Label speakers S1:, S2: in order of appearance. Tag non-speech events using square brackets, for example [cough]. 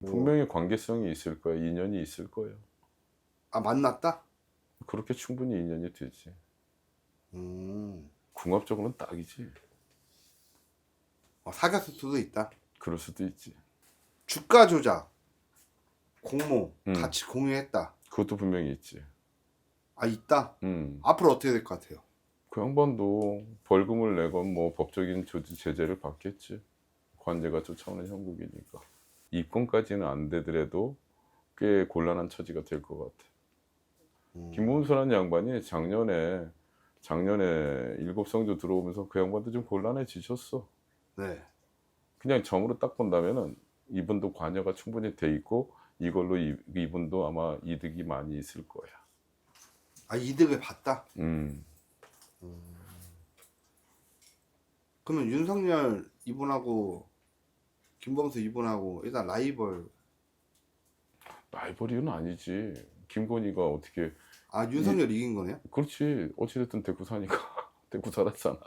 S1: 뭐,
S2: 분명히 관계성이 있을 거야. 인연이 있을 거예요.
S1: 아 만났다?
S2: 그렇게 충분히 인연이 되지.
S1: 음.
S2: 궁합적으로는 딱이지.
S1: 어, 사귀었을 수도 있다.
S2: 그럴 수도 있지.
S1: 주가 조작, 공모
S2: 음.
S1: 같이 공유했다.
S2: 그것도 분명히 있지.
S1: 아 있다.
S2: 음.
S1: 앞으로 어떻게 될 것 같아요?
S2: 그 양반도 벌금을 내건 뭐 법적인 조치 제재를 받겠지. 관제가 쫓아오는 형국이니까. 입건까지는 안 되더라도 꽤 곤란한 처지가 될 것 같아.
S1: 음.
S2: 김문수라는 양반이 작년에 작년에 일곱 성조 들어오면서 그 양반도 좀 곤란해지셨어.
S1: 네.
S2: 그냥 점으로 딱 본다면은 이분도 관여가 충분히 돼 있고 이걸로 이, 이분도 아마 이득이 많이 있을 거야.
S1: 아 이득을 봤다.
S2: 음.
S1: 그러면 윤석열 이분하고 김범수 이분하고 일단 라이벌.
S2: 라이벌이는 아니지. 김건희가 어떻게
S1: 아 윤석열 이긴 거네요?
S2: 그렇지 어찌됐든 대구 사니까 [laughs] 대구 살았잖아.